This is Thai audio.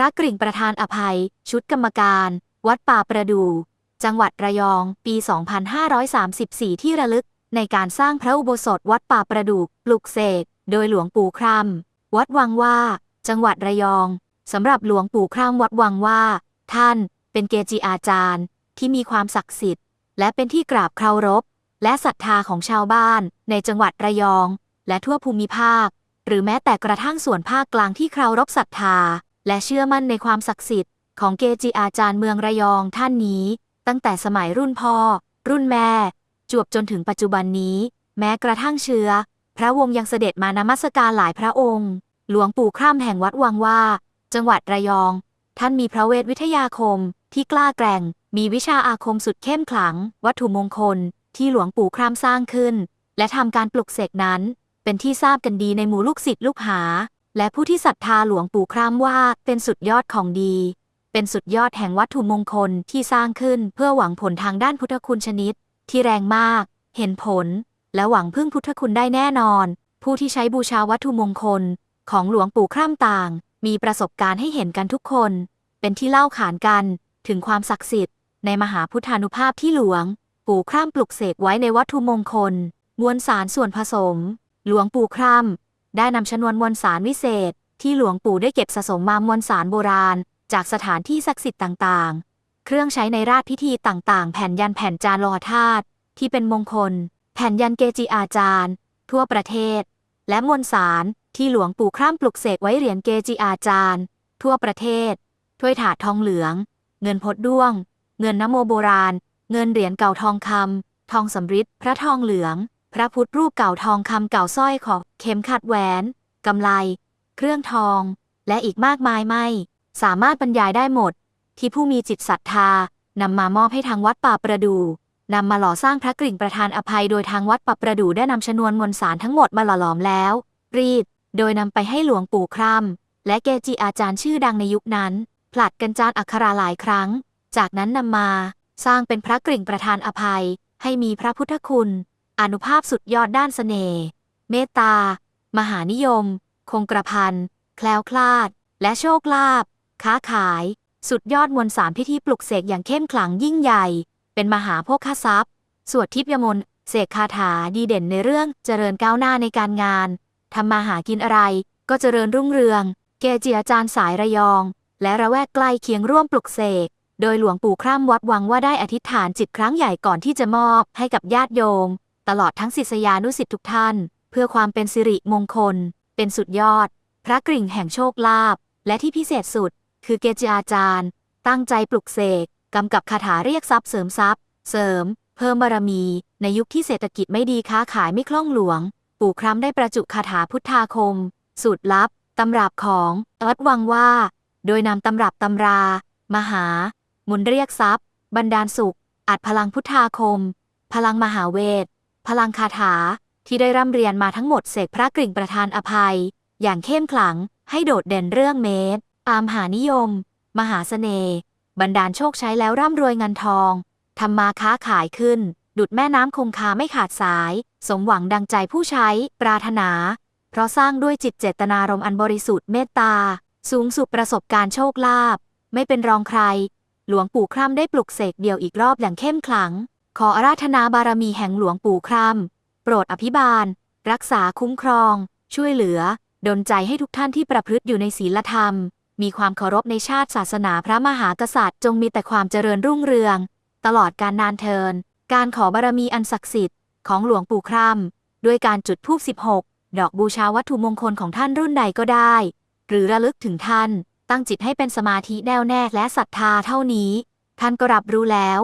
ระกริ่งประธานอภัย ชุดกรรมการ วัดป่าประดู จังหวัดระยอง ปี 2534 ที่ระลึก ในการสร้างพระอุโบสถวัดป่าประดูปลุกเสกโดยหลวงปู่คร่ำวัดวังว่า จังหวัดระยองสำหรับหลวงปู่คร่ำวัดวังว่า ท่าน เป็นเกจิอาจารย์ ที่มีความศักดิ์สิทธิ์ และเป็นที่กราบเคารพ และศรัทธาของชาวบ้าน ในจังหวัดระยอง และทั่วภูมิภาค หรือแม้แต่กระทั่งส่วนภาคกลางที่เคารพศรัทธา และเชื่อมั่นในความศักดิ์สิทธิ์ของเกจิอาจารย์เมืองระยองท่านนี้ ตั้งแต่สมัยรุ่นพ่อ รุ่นแม่ จวบจนถึงปัจจุบันนี้ แม้กระทั่งเชื้อ พระวงศ์ยังเสด็จมานมัสการหลายพระองค์ หลวงปู่คร่ำแห่งวัดวังว่า จังหวัดระยอง ท่านมีพระเวทวิทยาคม ที่กล้าแกร่ง มีวิชาอาคมสุดเข้มขลัง วัตถุมงคล ที่หลวงปู่คร่ำสร้างขึ้น และทำการปลุกเสกนั้น เป็นที่ทราบกันดีในหมู่ลูกศิษย์ลูกหา และผู้ที่ศรัทธาหลวงปู่คร่ำว่าเป็นสุดยอดของดี เป็นสุดยอดแห่งวัตถุมงคลที่สร้างขึ้นเพื่อหวังผลทางด้านพุทธคุณชนิด ที่แรงมาก เห็นผล และหวังพึ่งพุทธคุณได้แน่นอน ผู้ที่ใช้บูชาวัตถุมงคล ของหลวงปู่คร่ำต่าง มีประสบการณ์ให้เห็นกันทุกคน เป็นที่เล่าขานกัน ถึงความศักดิ์สิทธิ์ในมหาพุทธานุภาพที่หลวง ปู่คร่ำปลุกเสกไว้ในวัตถุมงคลมวลสารส่วนผสม หลวงปู่คร่ำ ได้นำชนวนมวลสารวิเศษ ที่หลวงปู่ได้เก็บสะสมมามวลสารโบราณ จากสถานที่ศักดิ์สิทธิ์ต่างๆ เครื่องใช้ในราชพิธีต่างๆ แผ่นยันแผ่นจานลอธาตุที่เป็นมงคล แผ่นยันเกจิอาจารย์ ทั่วประเทศ และมวลสารที่หลวงปู่คร่ำปลุกเสกไว้เหรียญเกจิอาจารย์ ทั่วประเทศ ถ้วยถาดทองเหลือง เงินพดด้วง เงินนโมโบราณ เงินเหรียญเก่าทองคำทองสำริดพระทองเหลือง พระพุทธรูปเก่าทองคำเก่าสร้อยคอ เข็มขัดแหวน กำไล เครื่องทอง และอีกมากมายไม่ สามารถบรรยายได้หมด ที่ผู้มีจิตศรัทธานำมามอบให้ทางวัดป่าประดูนำมาหล่อสร้างพระกริ่งประธานอภัยโดยทางวัดป่าประดูได้นำชนวนมวลสารทั้งหมดมาหล่อหลอมแล้ว รีด โดยนำไปให้หลวงปู่คร่ำและเกจิอาจารย์ชื่อดังในยุคนั้น ผลัดกันจานอักขระหลายครั้ง จากนั้นนำมา สร้างเป็นพระกริ่งประธานอภัย ให้มีพระพุทธคุณ อนุภาพสุดยอดด้านเสน่ห์ เมตตา มหานิยม คงกระพัน แคล้วคลาด และโชคลาภ ค้าขาย สุดยอดมวลสารพิธีปลุกเสกอย่างเข้มขลังยิ่งใหญ่ เป็นมหาโภคทรัพย์ สวดทิพยมนต์เสกคาถาดีเด่นในเรื่องเจริญก้าวหน้าในการงาน ทำมาหากินอะไรก็เจริญรุ่งเรือง เกจิอาจารย์สายระยอง และระแวกใกล้เคียงร่วมปลุกเสก โดยหลวงปู่คร่ำวัดวังว่าได้อธิษฐานจิตครั้งใหญ่ก่อนที่จะมอบให้กับญาติโยม ตลอดทั้งศิษยานุศิษย์ทุกท่าน เพื่อความเป็นสิริมงคล เป็นสุดยอด พระกริ่งแห่งโชคลาภและที่พิเศษสุด คือเกจิอาจารย์ ตั้งใจปลุกเสกกำกับคาถาเรียกทรัพย์เสริมทรัพย์ เสริม เพิ่มบารมี ในยุคที่เศรษฐกิจไม่ดีค้าขายไม่คล่องหลวง ปู่คร่ำได้ประจุคาถาพุทธาคม สูตรลับตำรับของเอิร์ธวังว่า โดยนำตำรับตำรา มหาหมุนเรียกทรัพย์บันดาลสุข อัดพลังพุทธาคม พลังมหาเวท พลังคาถา ที่ได้ร่ำเรียนมาทั้งหมดเสกพระกริ่งประธานอภัย อย่างเข้มขลัง ให้โดดเด่นเรื่องเมตรตามหานิยม มหาเสน่ห์บันดาลโชคใช้แล้วร่ำรวยเงินทองทำมาค้าขายขึ้น ดุดแม่น้ำคงคาไม่ขาดสาย สมหวังดังใจผู้ใช้ ปรารถนา เพราะสร้างด้วยจิตเจตนารมณ์อันบริสุทธิ์เมตตา สูงสุดประสบการณ์โชคลาภไม่เป็นรองใคร หลวงปู่คร่ำได้ปลุกเสกเดียวอีกรอบอย่างเข้มขลัง ขออาราธนาบารมีแห่งหลวงปู่คร่ำ ปรดอภิบาล รักษาคุ้มครอง ช่วยเหลือ ดลใจให้ทุกท่านที่ประพฤติอยู่ในศีลธรรม มีความเคารพในชาติศาสนาพระมหากษัตริย์จงมีแต่ความเจริญรุ่งเรือง ตลอดการนานเทิน การขอบารมีอันศักดิ์สิทธิ์ของหลวงปู่คร่ำด้วยการจุดธูป16 ดอกบูชาวัตถุมงคลของท่านรุ่นใดก็ได้ หรือระลึกถึงท่าน ตั้งจิตให้เป็นสมาธิแน่วแน่และศรัทธาเท่านี้ ท่านก็รับรู้แล้ว